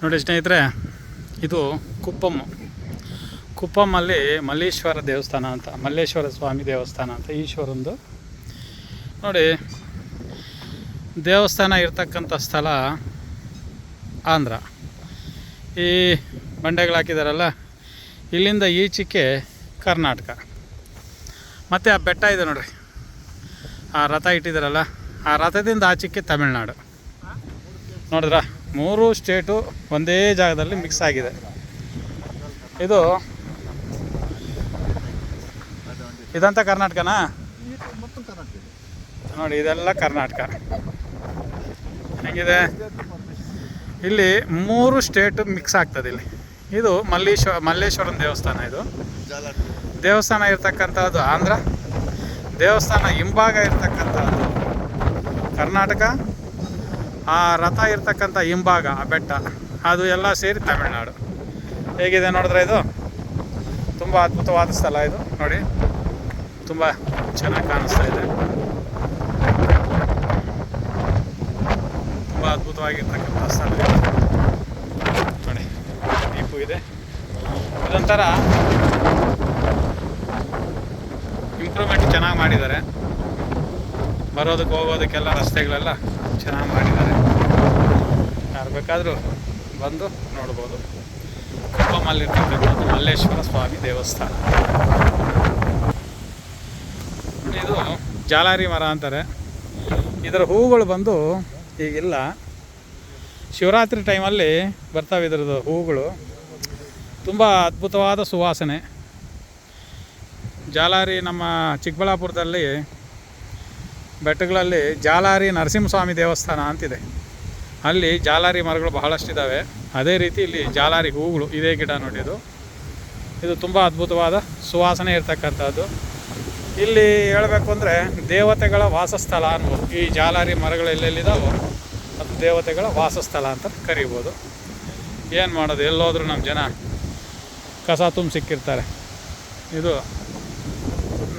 ನೋಡಿ ಸ್ನೇಹಿತರೆ, ಇದು ಕುಪ್ಪಮ್ ಕುಪ್ಪಮ್ಮಲ್ಲಿ ಮಲ್ಲೇಶ್ವರ ದೇವಸ್ಥಾನ ಅಂತ, ಮಲ್ಲೇಶ್ವರ ಸ್ವಾಮಿ ದೇವಸ್ಥಾನ ಅಂತ ಈಶ್ವರಂದು. ನೋಡಿ, ದೇವಸ್ಥಾನ ಇರ್ತಕ್ಕಂಥ ಸ್ಥಳ ಆಂಧ್ರ. ಈ ಬಂಡೆಗಳು ಹಾಕಿದಾರಲ್ಲ, ಇಲ್ಲಿಂದ ಈಚೆಗೆ ಕರ್ನಾಟಕ. ಮತ್ತು ಆ ಬೆಟ್ಟ ಇದೆ ನೋಡಿರಿ, ಆ ರಥ ಇಟ್ಟಿದ್ದಾರಲ್ಲ ಆ ರಥದಿಂದ ಆಚೆಗೆ ತಮಿಳ್ನಾಡು. ನೋಡಿದ್ರಾ? ಮೂರು ಸ್ಟೇಟು ಒಂದೇ ಜಾಗದಲ್ಲಿ ಮಿಕ್ಸ್ ಆಗಿದೆ. ಇದು ಇದಂತ ಕರ್ನಾಟಕನಾ? ನೋಡಿ, ಇದೆಲ್ಲ ಕರ್ನಾಟಕ. ಹೆಂಗಿದೆ? ಇಲ್ಲಿ ಮೂರು ಸ್ಟೇಟ್ ಮಿಕ್ಸ್ ಆಗ್ತದೆ ಇಲ್ಲಿ. ಇದು ಮಲ್ಲೇಶ್ವರ ಮಲ್ಲೇಶ್ವರನ ದೇವಸ್ಥಾನ ಇದು. ದೇವಸ್ಥಾನ ಇರ್ತಕ್ಕಂಥದ್ದು ಆಂಧ್ರ. ದೇವಸ್ಥಾನ ಹಿಂಭಾಗ ಇರ್ತಕ್ಕಂಥದ್ದು ಕರ್ನಾಟಕ. ಆ ರಥ ಇರ್ತಕ್ಕಂಥ ಹಿಂಭಾಗ, ಆ ಬೆಟ್ಟ, ಅದು ಎಲ್ಲ ಸೇರಿ ತಮಿಳ್ನಾಡು. ಹೇಗಿದೆ ನೋಡಿದ್ರೆ ಇದು? ತುಂಬ ಅದ್ಭುತವಾದ ಸ್ಥಳ ಇದು. ನೋಡಿ, ತುಂಬ ಚೆನ್ನಾಗಿ ಕಾಣಿಸ್ತಾ ಇದೆ. ತುಂಬ ಅದ್ಭುತವಾಗಿರ್ತಕ್ಕಂಥ ಸ್ಥಳ. ನೋಡಿ ದೀಪು ಇದೆ. ಅದೊಂಥರ ಇಂಪ್ರೂವ್ಮೆಂಟ್ ಚೆನ್ನಾಗಿ ಮಾಡಿದ್ದಾರೆ. ಬರೋದಕ್ಕೆ ಹೋಗೋದಕ್ಕೆಲ್ಲ ರಸ್ತೆಗಳೆಲ್ಲ ಚೆನ್ನಾಗಿ ಮಾಡಿದ್ದಾರೆ. ಯಾರು ಬೇಕಾದರೂ ಬಂದು ನೋಡ್ಬೋದು. ಕುಪ್ಪಮಲ್ಲಿರ್ತಕ್ಕಂಥದ್ದು ಮಲ್ಲೇಶ್ವರ ಸ್ವಾಮಿ ದೇವಸ್ಥಾನ. ಇದು ಜಾಲಾರಿ ಮರ ಅಂತಾರೆ. ಇದರ ಹೂಗಳು ಬಂದು ಈಗಿಲ್ಲ ಶಿವರಾತ್ರಿ ಟೈಮಲ್ಲಿ ಬರ್ತಾವೆ ಇದರದ್ದು ಹೂಗಳು ತುಂಬ ಅದ್ಭುತವಾದ ಸುವಾಸನೆ. ಜಾಲಾರಿ ನಮ್ಮ ಚಿಕ್ಕಬಳ್ಳಾಪುರದಲ್ಲಿ ಬೆಟ್ಟಗಳಲ್ಲಿ ಜಾಲಾರಿ ನರಸಿಂಹಸ್ವಾಮಿ ದೇವಸ್ಥಾನ ಅಂತಿದೆ. ಅಲ್ಲಿ ಜಾಲಾರಿ ಮರಗಳು ಬಹಳಷ್ಟು ಇದ್ದಾವೆ ಅದೇ ರೀತಿ ಇಲ್ಲಿ ಜಾಲಾರಿ ಹೂಗಳು ಇದೇ ಗಿಡ ನೋಡಿ ಇದು. ತುಂಬ ಅದ್ಭುತವಾದ ಸುವಾಸನೆ ಇರತಕ್ಕಂಥದ್ದು. ಇಲ್ಲಿ ಹೇಳಬೇಕು ಅಂದರೆ ದೇವತೆಗಳ ವಾಸಸ್ಥಳ ಅನ್ಬೋದು ಈ ಜಾಲಾರಿ ಮರಗಳು ಎಲ್ಲೆಲ್ಲಿದ್ದಾವೋ ಅದು ದೇವತೆಗಳ ವಾಸಸ್ಥಳ ಅಂತ ಕರಿಬೋದು. ಏನು ಮಾಡೋದು? ಎಲ್ಲೋದ್ರೂ ನಮ್ಮ ಜನ ಕಸ ತುಂಬ ಸಿಕ್ಕಿರ್ತಾರೆ. ಇದು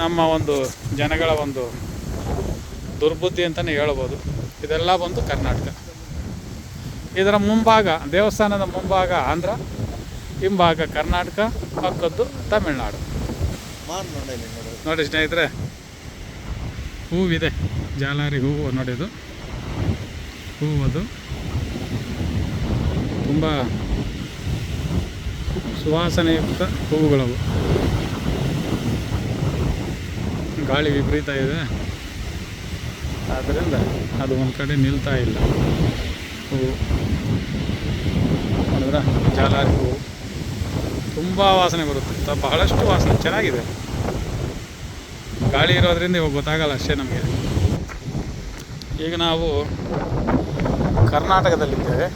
ನಮ್ಮ ಒಂದು ಜನಗಳ ಒಂದು ದುರ್ಬುದ್ಧಿ ಅಂತಲೇ ಹೇಳ್ಬೋದು. ಇದೆಲ್ಲ ಬಂದು ಕರ್ನಾಟಕ. ಇದರ ಮುಂಭಾಗ, ದೇವಸ್ಥಾನದ ಮುಂಭಾಗ ಆಂಧ್ರ, ಹಿಂಭಾಗ ಕರ್ನಾಟಕ, ಪಕ್ಕದ್ದು ತಮಿಳ್ನಾಡು. ನೋಡಿ ಸ್ನೇಹಿತರೆ, ಹೂವಿದೆ, ಜಾಲಾರಿ ಹೂವು ನೋಡಿದು ಹೂವು ಅದು ತುಂಬ ಸುವಾಸನೆಯುಕ್ತ ಹೂವುಗಳವು. ಗಾಳಿ ವಿಪರೀತ ಇದೆ. ಆದ್ದರಿಂದ ಅದು ಒಂದು ಕಡೆ ನಿಲ್ತಾ ಇಲ್ಲ. ಹೂವು ನೋಡಿದ್ರೆ ಜಾಲಾರಿ ಹೂವು ತುಂಬ ವಾಸನೆ ಬರುತ್ತೆ. ಬಹಳಷ್ಟು ವಾಸನೆ, ಚೆನ್ನಾಗಿದೆ. ಗಾಳಿ ಇರೋದ್ರಿಂದ ಇವಾಗ ಗೊತ್ತಾಗಲ್ಲ ಅಷ್ಟೇ ನಮಗೆ. ಈಗ ನಾವು ಕರ್ನಾಟಕದಲ್ಲಿದ್ದೇವೆ.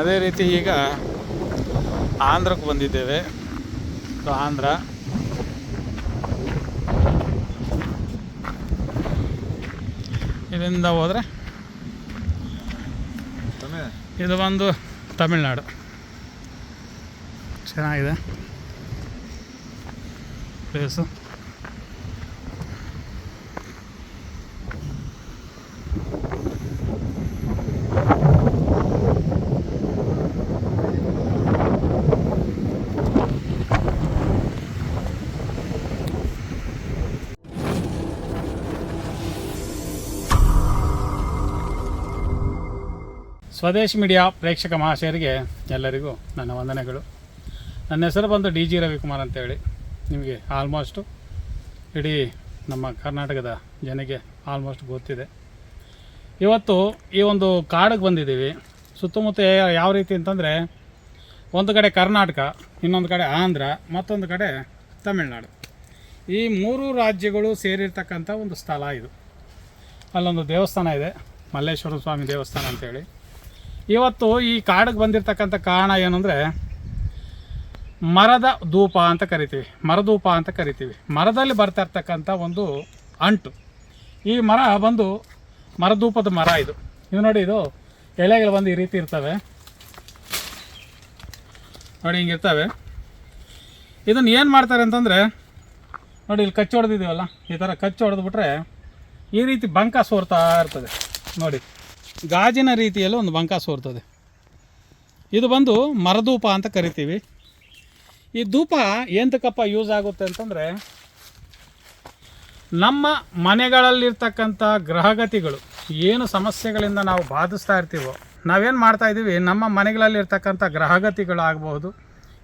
ಅದೇ ರೀತಿ ಈಗ ಆಂಧ್ರಕ್ಕೆ ಬಂದಿದ್ದೇವೆ. ಆಂಧ್ರ. ಇಲ್ಲಿಂದ ಹೋದರೆ ಇದು ಬಂದು ತಮಿಳ್ನಾಡು. ಚೆನ್ನಾಗಿದೆ. ಪ್ಲೇಸು ಸ್ವದೇಶ್ ಮೀಡಿಯಾ ಪ್ರೇಕ್ಷಕ ಮಹಾಶಯರಿಗೆ ಎಲ್ಲರಿಗೂ ನನ್ನ ವಂದನೆಗಳು. ನನ್ನ ಹೆಸರು ಬಂದು ಡಿ ಜಿ ರವಿಕುಮಾರ್ ಅಂತೇಳಿ. ನಿಮಗೆ ಆಲ್ಮೋಸ್ಟು ಇಡೀ ನಮ್ಮ ಕರ್ನಾಟಕದ ಜನಕ್ಕೆ ಆಲ್ಮೋಸ್ಟ್ ಗೊತ್ತಿದೆ. ಇವತ್ತು ಈ ಒಂದು ಕಾಡಿಗೆ ಬಂದಿದ್ದೀವಿ. ಸುತ್ತಮುತ್ತ ಯಾವ ರೀತಿ ಅಂತಂದರೆ ಒಂದು ಕಡೆ ಕರ್ನಾಟಕ, ಇನ್ನೊಂದು ಕಡೆ ಆಂಧ್ರ, ಮತ್ತೊಂದು ಕಡೆ ತಮಿಳ್ನಾಡು. ಈ ಮೂರು ರಾಜ್ಯಗಳು ಸೇರಿರ್ತಕ್ಕಂಥ ಒಂದು ಸ್ಥಳ ಇದು. ಅಲ್ಲೊಂದು ದೇವಸ್ಥಾನ ಇದೆ ಮಲ್ಲೇಶ್ವರ ಸ್ವಾಮಿ ದೇವಸ್ಥಾನ ಅಂತೇಳಿ. ಇವತ್ತು ಈ ಕಾಡಿಗೆ ಬಂದಿರತಕ್ಕಂಥ ಕಾರಣ ಏನಂದರೆ ಮರದ ಧೂಪ ಅಂತ ಕರಿತೀವಿ. ಮರಧೂಪ ಅಂತ ಕರಿತೀವಿ. ಮರದಲ್ಲಿ ಬರ್ತಾ ಇರ್ತಕ್ಕಂಥ ಒಂದು ಅಂಟು. ಈ ಮರ ಬಂದು ಮರದೂಪದ ಮರ ಇದು. ಇದು ನೋಡಿ, ಇದು ಎಲೆಗಳು ಬಂದು ಈ ರೀತಿ ಇರ್ತವೆ. ನೋಡಿ ಹಿಂಗಿರ್ತವೆ ಇದನ್ನು ಏನು ಮಾಡ್ತಾರೆ ಅಂತಂದರೆ, ನೋಡಿ, ಇಲ್ಲಿ ಕಚ್ಚು ಹೊಡೆದಿದ್ದೀವಲ್ಲ ಈ ಥರ ಕಚ್ಚು ಹೊಡೆದ್ಬಿಟ್ರೆ ಈ ರೀತಿ ಬಂಕ ಸೋರ್ತಾ ಇರ್ತದೆ. ನೋಡಿ. ಗಾಜಿನ ರೀತಿಯಲ್ಲಿ ಒಂದು ಬಂಕ ಸೋರ್ತದೆ. ಇದು ಬಂದು ಮರಧೂಪ ಅಂತ ಕರಿತೀವಿ. ಈ ಧೂಪ ಎಂತಕ್ಕಪ್ಪ ಯೂಸ್ ಆಗುತ್ತೆ ಅಂತಂದರೆ, ನಮ್ಮ ಮನೆಗಳಲ್ಲಿರ್ತಕ್ಕಂಥ ಗ್ರಹಗತಿಗಳು ಏನು ಸಮಸ್ಯೆಗಳಿಂದ ನಾವು ಬಾಧಿಸ್ತಾ ಇರ್ತೀವೋ, ನಾವೇನು ಮಾಡ್ತಾ ಇದ್ದೀವಿ, ನಮ್ಮ ಮನೆಗಳಲ್ಲಿರ್ತಕ್ಕಂಥ ಗ್ರಹಗತಿಗಳಾಗ್ಬೋದು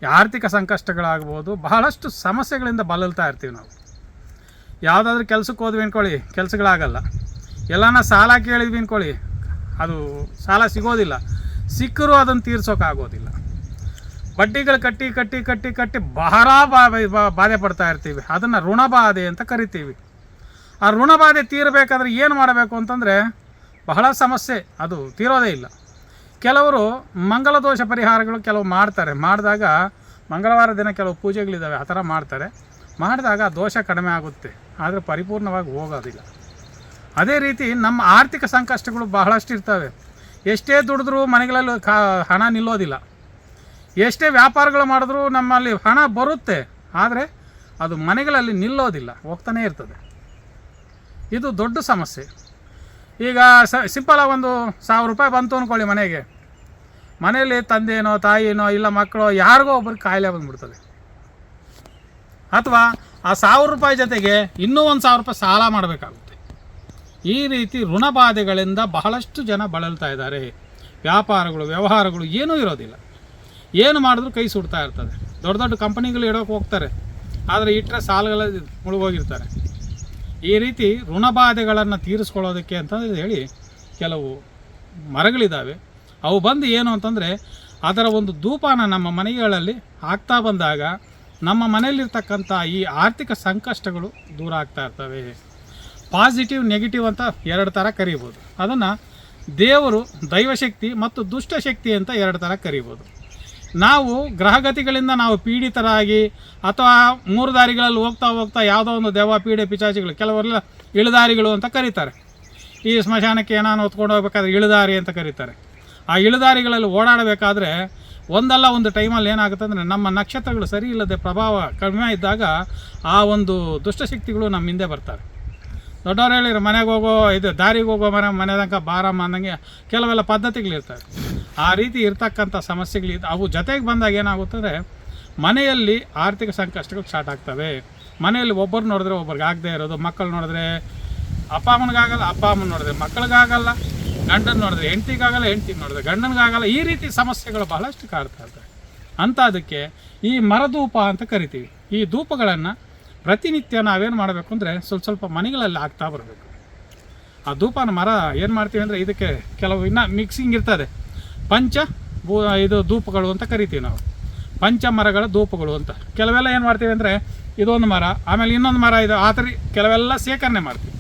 ಆರ್ಥಿಕ ಸಂಕಷ್ಟಗಳಾಗ್ಬೋದು ಬಹಳಷ್ಟು ಸಮಸ್ಯೆಗಳಿಂದ ಬಳಲ್ತಾ ಇರ್ತೀವಿ ನಾವು. ಯಾವುದಾದ್ರೂ ಕೆಲಸಕ್ಕೆ ಹೋದ್ವಿ ಅಂದ್ಕೊಳ್ಳಿ ಕೆಲಸಗಳಾಗಲ್ಲ. ಎಲ್ಲನ ಸಾಲ ಕೇಳಿದ್ವಿ ಅಂದ್ಕೊಳ್ಳಿ ಅದು ಸಾಲ ಸಿಗೋದಿಲ್ಲ. ಸಿಕ್ಕರೂ ಅದನ್ನು ತೀರ್ಸೋಕ್ಕಾಗೋದಿಲ್ಲ ಬಡ್ಡಿಗಳು ಕಟ್ಟಿ ಕಟ್ಟಿ ಕಟ್ಟಿ ಕಟ್ಟಿ ಬಹಳ ಬಾಧೆ ಪಡ್ತಾ ಇರ್ತೀವಿ. ಅದನ್ನು ಋಣಬಾಧೆ ಅಂತ ಕರಿತೀವಿ. ಆ ಋಣಬಾಧೆ ತೀರಬೇಕಾದ್ರೆ ಏನು ಮಾಡಬೇಕು ಅಂತಂದರೆ ಬಹಳ ಸಮಸ್ಯೆ. ಅದು ತೀರೋದೇ ಇಲ್ಲ. ಕೆಲವರು ಮಂಗಲ ದೋಷ ಪರಿಹಾರಗಳು ಕೆಲವು ಮಾಡ್ತಾರೆ. ಮಾಡಿದಾಗ ಮಂಗಳವಾರ ದಿನ ಕೆಲವು ಪೂಜೆಗಳಿದ್ದಾವೆ ಆ ಥರ ಮಾಡ್ತಾರೆ. ಮಾಡಿದಾಗ ದೋಷ ಕಡಿಮೆ ಆಗುತ್ತೆ. ಆದರೆ ಪರಿಪೂರ್ಣವಾಗಿ ಹೋಗೋದಿಲ್ಲ. ಅದೇ ರೀತಿ ನಮ್ಮ ಆರ್ಥಿಕ ಸಂಕಷ್ಟಗಳು ಬಹಳಷ್ಟು ಇರ್ತವೆ ಎಷ್ಟೇ ದುಡಿದ್ರೂ ಮನೆಗಳಲ್ಲಿ ಕಾ, ಹಣ ನಿಲ್ಲೋದಿಲ್ಲ. ಎಷ್ಟೇ ವ್ಯಾಪಾರಗಳು ಮಾಡಿದ್ರೂ ನಮ್ಮಲ್ಲಿ ಹಣ ಬರುತ್ತೆ, ಆದರೆ ಅದು ಮನೆಗಳಲ್ಲಿ ನಿಲ್ಲೋದಿಲ್ಲ, ಹೋಗ್ತಾನೇ ಇರ್ತದೆ. ಇದು ದೊಡ್ಡ ಸಮಸ್ಯೆ. ಈಗ ಸ ಸಿಂಪಲಾಗಿ ಒಂದು ಸಾವಿರ ರೂಪಾಯಿ ಬಂತು ಅಂದ್ಕೊಳ್ಳಿ ಮನೆಗೆ. ಮನೆಯಲ್ಲಿ ತಂದೆನೋ, ತಾಯಿನೋ, ಇಲ್ಲ ಮಕ್ಕಳು, ಯಾರಿಗೋ ಒಬ್ರಿಗೆ ಕಾಯಿಲೆ ಬಂದ್ಬಿಡ್ತದೆ. ಅಥವಾ ಆ ಸಾವಿರ ರೂಪಾಯಿ ಜೊತೆಗೆ ಇನ್ನೂ ಒಂದು ಸಾವಿರ ರೂಪಾಯಿ ಸಾಲ ಮಾಡಬೇಕಾಗುತ್ತೆ. ಈ ರೀತಿ ಋಣಬಾಧೆಗಳಿಂದ ಬಹಳಷ್ಟು ಜನ ಬಳಲ್ತಾ ಇದ್ದಾರೆ. ವ್ಯಾಪಾರಗಳು, ವ್ಯವಹಾರಗಳು ಏನೂ ಇರೋದಿಲ್ಲ. ಏನು ಮಾಡಿದ್ರು ಕೈ ಸುಡ್ತಾ ಇರ್ತದೆ. ದೊಡ್ಡ ದೊಡ್ಡ ಕಂಪನಿಗಳು ಇಡೋಕೆ ಹೋಗ್ತಾರೆ. ಆದರೆ ಇಟ್ಟರೆ ಸಾಲಗಳ ಮುಳುಗೋಗಿರ್ತಾರೆ. ಈ ರೀತಿ ಋಣಬಾಧೆಗಳನ್ನು ತೀರಿಸ್ಕೊಳ್ಳೋದಕ್ಕೆ ಅಂತಂದು ಹೇಳಿ ಕೆಲವು ಮರಗಳಿದ್ದಾವೆ ಅವು ಬಂದು ಏನು ಅಂತಂದರೆ ಅದರ ಒಂದು ಧೂಪನ ನಮ್ಮ ಮನೆಗಳಲ್ಲಿ ಆಗ್ತಾ ಬಂದಾಗ ನಮ್ಮ ಮನೆಯಲ್ಲಿರ್ತಕ್ಕಂಥ ಈ ಆರ್ಥಿಕ ಸಂಕಷ್ಟಗಳು ದೂರ ಆಗ್ತಾ ಇರ್ತವೆ. ಪಾಸಿಟಿವ್, ನೆಗೆಟಿವ್ ಅಂತ ಎರಡು ಥರ ಕರಿಬೋದು. ಅದನ್ನು ದೇವರು ದೈವಶಕ್ತಿ ಮತ್ತು ದುಷ್ಟಶಕ್ತಿ ಅಂತ ಎರಡು ಥರ ಕರಿಬೋದು. ನಾವು ಗ್ರಹಗತಿಗಳಿಂದ ನಾವು ಪೀಡಿತರಾಗಿ ಅಥವಾ ಮೂರು ದಾರಿಗಳಲ್ಲಿ ಹೋಗ್ತಾ ಹೋಗ್ತಾ ಯಾವುದೋ ಒಂದು ದೆವ್ವ, ಪೀಡೆ ಪಿಚಾಚಿಗಳು ಕೆಲವರೆಲ್ಲ ಇಳಿದಾರಿಗಳು ಅಂತ ಕರೀತಾರೆ. ಈ ಸ್ಮಶಾನಕ್ಕೆ ಏನಾನು ಹೊತ್ಕೊಂಡು ಹೋಗ್ಬೇಕಾದ್ರೆ ಇಳಿದಾರಿ ಅಂತ ಕರೀತಾರೆ. ಆ ಇಳಿದಾರಿಗಳಲ್ಲಿ ಓಡಾಡಬೇಕಾದ್ರೆ ಒಂದಲ್ಲ ಒಂದು ಟೈಮಲ್ಲಿ ಏನಾಗುತ್ತೆ ಅಂದರೆ ನಮ್ಮ ನಕ್ಷತ್ರಗಳು ಸರಿ ಇಲ್ಲದೆ ಪ್ರಭಾವ ಕಡಿಮೆ ಇದ್ದಾಗ ಆ ಒಂದು ದುಷ್ಟಶಕ್ತಿಗಳು ನಮ್ಮ ಹಿಂದೆ ಬರ್ತಾರೆ. ದೊಡ್ಡವ್ರು ಹೇಳಿದ್ರು, ಮನೆಗೆ ಹೋಗೋ ಇದು ದಾರಿಗೆ ಹೋಗೋ ಮನೆ ಮನೆ ತನಕ ಬಾರಮ್ಮ ಅಂದಂಗೆ ಕೆಲವೆಲ್ಲ ಪದ್ಧತಿಗಳಿರ್ತವೆ ಆ ರೀತಿ ಇರ್ತಕ್ಕಂಥ ಸಮಸ್ಯೆಗಳಿದ್ದು ಅವು ಜೊತೆಗೆ ಬಂದಾಗ ಏನಾಗುತ್ತದೆ ಮನೆಯಲ್ಲಿ ಆರ್ಥಿಕ ಸಂಕಷ್ಟಗಳು ಸ್ಟಾರ್ಟ್ ಆಗ್ತವೆ. ಮನೆಯಲ್ಲಿ ಒಬ್ಬರು ನೋಡಿದ್ರೆ ಒಬ್ರಿಗೆ ಆಗದೆ ಇರೋದು, ಮಕ್ಕಳು ನೋಡಿದ್ರೆ ಅಪ್ಪ ಅಮ್ಮನಿಗಾಗಲ್ಲ ಅಪ್ಪ ಅಮ್ಮನ ನೋಡಿದ್ರೆ ಮಕ್ಕಳಿಗಾಗಲ್ಲ ಗಂಡನ ನೋಡಿದ್ರೆ ಹೆಂಡ್ತಿಗಾಗಲ್ಲ ಹೆಂಡ್ತಿಗೆ ನೋಡಿದ್ರೆ ಗಂಡನಿಗಾಗಲ್ಲ ಈ ರೀತಿ ಸಮಸ್ಯೆಗಳು ಬಹಳಷ್ಟು ಕಾಡ್ತಾ ಇರ್ತವೆ. ಅಂತ ಅದಕ್ಕೆ ಈ ಮರಧೂಪ ಅಂತ ಕರಿತೀವಿ. ಈ ಧೂಪಗಳನ್ನು ಪ್ರತಿನಿತ್ಯ ನಾವೇನು ಮಾಡಬೇಕು ಅಂದರೆ ಸ್ವಲ್ಪ ಸ್ವಲ್ಪ ಮನೆಗಳಲ್ಲಿ ಹಾಕ್ತಾ ಬರಬೇಕು. ಆ ಧೂಪನ ಮರ ಏನು ಮಾಡ್ತೀವಿ ಅಂದರೆ ಇದಕ್ಕೆ ಕೆಲವು ಇನ್ನು ಮಿಕ್ಸಿಂಗ್ ಇರ್ತದೆ. ಪಂಚ ಭೂ, ಇದು ಧೂಪಗಳು ಅಂತ ಕರಿತೀವಿ ನಾವು. ಪಂಚ ಮರಗಳ ಧೂಪಗಳು ಅಂತ. ಕೆಲವೆಲ್ಲ ಏನು ಮಾಡ್ತೀವಿ ಅಂದರೆ ಇದೊಂದು ಮರ, ಆಮೇಲೆ ಇನ್ನೊಂದು ಮರ ಇದು. ಆ ಕೆಲವೆಲ್ಲ ಶೇಖರಣೆ ಮಾಡ್ತೀವಿ.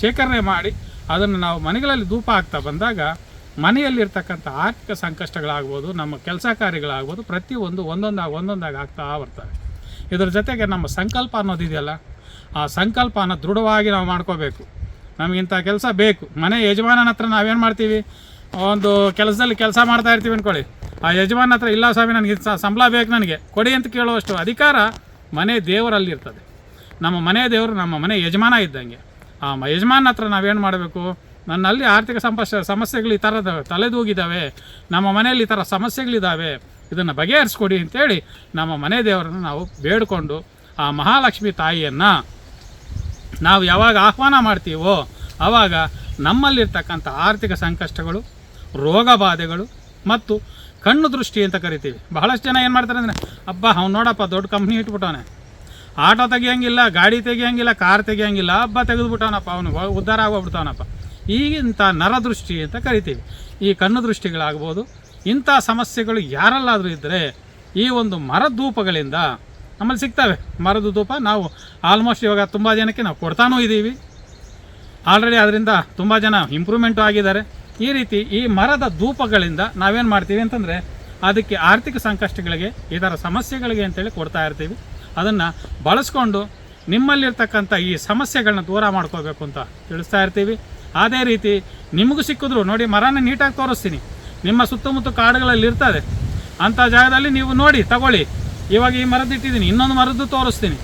ಶೇಖರಣೆ ಮಾಡಿ ಅದನ್ನು ನಾವು ಮನೆಗಳಲ್ಲಿ ಧೂಪ ಆಗ್ತಾ ಬಂದಾಗ ಮನೆಯಲ್ಲಿರ್ತಕ್ಕಂಥ ಆರ್ಥಿಕ ಸಂಕಷ್ಟಗಳಾಗ್ಬೋದು, ನಮ್ಮ ಕೆಲಸ ಕಾರ್ಯಗಳಾಗ್ಬೋದು ಪ್ರತಿಯೊಂದು ಒಂದೊಂದಾಗಿ ಒಂದೊಂದಾಗಿ ಆಗ್ತಾ ಬರ್ತವೆ. ಇದರ ಜೊತೆಗೆ ನಮ್ಮ ಸಂಕಲ್ಪ ಅನ್ನೋದಿದೆಯಲ್ಲ ಆ ಸಂಕಲ್ಪನ ದೃಢವಾಗಿ ನಾವು ಮಾಡ್ಕೋಬೇಕು. ನಮಗಿಂಥ ಕೆಲಸ ಬೇಕು. ಮನೆ ಯಜಮಾನನ ಹತ್ರ ನಾವೇನು ಮಾಡ್ತೀವಿ? ಒಂದು ಕೆಲಸದಲ್ಲಿ ಕೆಲಸ ಮಾಡ್ತಾ ಇರ್ತೀವಿ ಅಂದ್ಕೊಳ್ಳಿ ಆ ಯಜಮಾನ ಹತ್ರ, ಇಲ್ಲ ಸ್ವಾಮಿ, ನನಗೆ ಸಂಬಳ ಬೇಕು ನನಗೆ. ಕೊಡಿ ಅಂತ ಕೇಳುವಷ್ಟು ಅಧಿಕಾರ ಮನೆ ದೇವರಲ್ಲಿ ಇರ್ತದೆ. ನಮ್ಮ ಮನೆ ದೇವರು ನಮ್ಮ ಮನೆ ಯಜಮಾನ ಇದ್ದಂಗೆ. ಆ ಯಜಮಾನ ಹತ್ರ ನಾವೇನು ಮಾಡಬೇಕು? ನನ್ನಲ್ಲಿ ಆರ್ಥಿಕ ಸಮಸ್ಯೆ ಸಮಸ್ಯೆಗಳು ಈ ಥರದ ತಲೆದೂಗಿದ್ದಾವೆ ನಮ್ಮ ಮನೆಯಲ್ಲಿ ಈ ಥರ ಸಮಸ್ಯೆಗಳಿದ್ದಾವೆ ಇದನ್ನು ಬಗೆಹರಿಸ್ಕೊಡಿ ಅಂತೇಳಿ ನಮ್ಮ ಮನೆ ದೇವರನ್ನು ನಾವು ಬೇಡಿಕೊಂಡು ಆ ಮಹಾಲಕ್ಷ್ಮಿ ತಾಯಿಯನ್ನು ನಾವು ಯಾವಾಗ ಆಹ್ವಾನ ಮಾಡ್ತೀವೋ ಆವಾಗ ನಮ್ಮಲ್ಲಿರ್ತಕ್ಕಂಥ ಆರ್ಥಿಕ ಸಂಕಷ್ಟಗಳು, ರೋಗ ಬಾಧೆಗಳು ಮತ್ತು ಕಣ್ಣು ದೃಷ್ಟಿ ಅಂತ ಕರಿತೀವಿ. ಬಹಳಷ್ಟು ಜನ ಏನು ಮಾಡ್ತಾರೆ ಅಂದರೆ ಹಬ್ಬ ಅವ್ನು ನೋಡಪ್ಪ, ದೊಡ್ಡ ಕಂಪ್ನಿ ಇಟ್ಬಿಟ್ಟವನೆ. ಆಟೋ ತೆಗಿಯೋಂಗಿಲ್ಲ, ಗಾಡಿ ತೆಗಿಯೋಂಗಿಲ್ಲ ಕಾರ್ ತೆಗಿಯೋಂಗಿಲ್ಲ, ಹಬ್ಬ ತೆಗೆದುಬಿಟ್ಟವನಪ್ಪ, ಅವನು ಉದ್ಧಾರ ಆಗೋಗ್ಬಿಡ್ತಾವನಪ್ಪ. ಈಗಿಂಥ ನರದೃಷ್ಟಿ ಅಂತ ಕರಿತೀವಿ. ಈ ಕಣ್ಣು ದೃಷ್ಟಿಗಳಾಗ್ಬೋದು ಇಂಥ ಸಮಸ್ಯೆಗಳು ಯಾರಲ್ಲಾದರೂ ಇದ್ದರೆ ಈ ಒಂದು ಮರದೂಪಗಳಿಂದ ನಮ್ಮಲ್ಲಿ ಸಿಗ್ತವೆ. ಮರದ ಧೂಪ ನಾವು ಆಲ್ಮೋಸ್ಟ್ ಇವಾಗ ತುಂಬ ಜನಕ್ಕೆ ನಾವು ಕೊಡ್ತಾನೂ ಇದ್ದೀವಿ. ಆಲ್ರೆಡಿ ಅದರಿಂದ ತುಂಬ ಜನ ಇಂಪ್ರೂವ್ಮೆಂಟು ಆಗಿದ್ದಾರೆ. ಈ ರೀತಿ ಈ ಮರದ ಧೂಪಗಳಿಂದ ನಾವೇನು ಮಾಡ್ತೀವಿ ಅಂತಂದರೆ ಅದಕ್ಕೆ ಆರ್ಥಿಕ ಸಂಕಷ್ಟಗಳಿಗೆ ಥರ ಸಮಸ್ಯೆಗಳಿಗೆ ಅಂತೇಳಿ ಕೊಡ್ತಾ ಇರ್ತೀವಿ. ಅದನ್ನು ಬಳಸ್ಕೊಂಡು ನಿಮ್ಮಲ್ಲಿರ್ತಕ್ಕಂಥ ಈ ಸಮಸ್ಯೆಗಳನ್ನ ದೂರ ಮಾಡ್ಕೋಬೇಕು ಅಂತ ತಿಳಿಸ್ತಾ ಇರ್ತೀವಿ. ಅದೇ ರೀತಿ ನಿಮಗೂ ಸಿಕ್ಕಿದ್ರು ನೋಡಿ ಮರನ ನೀಟಾಗಿ ತೋರಿಸ್ತೀನಿ. ನಿಮ್ಮ ಸುತ್ತಮುತ್ತ ಕಾಡುಗಳಲ್ಲಿ ಇರ್ತದೆ. ಅಂಥ ಜಾಗದಲ್ಲಿ ನೀವು ನೋಡಿ, ತಗೊಳ್ಳಿ. ಇವಾಗ ಈ ಮರದಿಟ್ಟಿದ್ದೀನಿ ಇನ್ನೊಂದು ಮರದ್ದು ತೋರಿಸ್ತೀನಿ.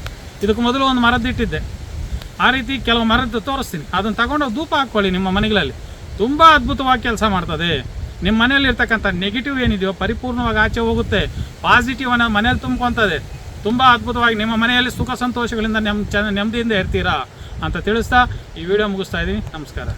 ಇದಕ್ಕೆ ಮೊದಲು ಒಂದು ಮರದಿಟ್ಟಿದ್ದೆ ಆ ರೀತಿ ಕೆಲವು ಮರದ್ದು ತೋರಿಸ್ತೀನಿ. ಅದನ್ನು ತಗೊಂಡು ಧೂಪ ಹಾಕ್ಕೊಳ್ಳಿ ನಿಮ್ಮ ಮನೆಗಳಲ್ಲಿ. ತುಂಬ ಅದ್ಭುತವಾಗಿ ಕೆಲಸ ಮಾಡ್ತದೆ. ನಿಮ್ಮ ಮನೆಯಲ್ಲಿ ಇರ್ತಕ್ಕಂಥ ನೆಗೆಟಿವ್ ಏನಿದೆಯೋ, ಪರಿಪೂರ್ಣವಾಗಿ ಆಚೆ ಹೋಗುತ್ತೆ. ಪಾಸಿಟಿವ್ ಅನ್ನೋ ಮನೇಲಿ ತುಂಬ್ಕೊತದೆ. ತುಂಬ ಅದ್ಭುತವಾಗಿ ನಿಮ್ಮ ಮನೆಯಲ್ಲಿ ಸುಖ ಸಂತೋಷಗಳಿಂದ ನೆಮ್ಮ ಚೆನ್ನ ನೆಮ್ಮದಿಯಿಂದ ಇರ್ತೀರಾ ಅಂತ ತಿಳಿಸ್ತಾ ಈ ವಿಡಿಯೋ ಮುಗಿಸ್ತಾ ಇದ್ದೀನಿ. ನಮಸ್ಕಾರ.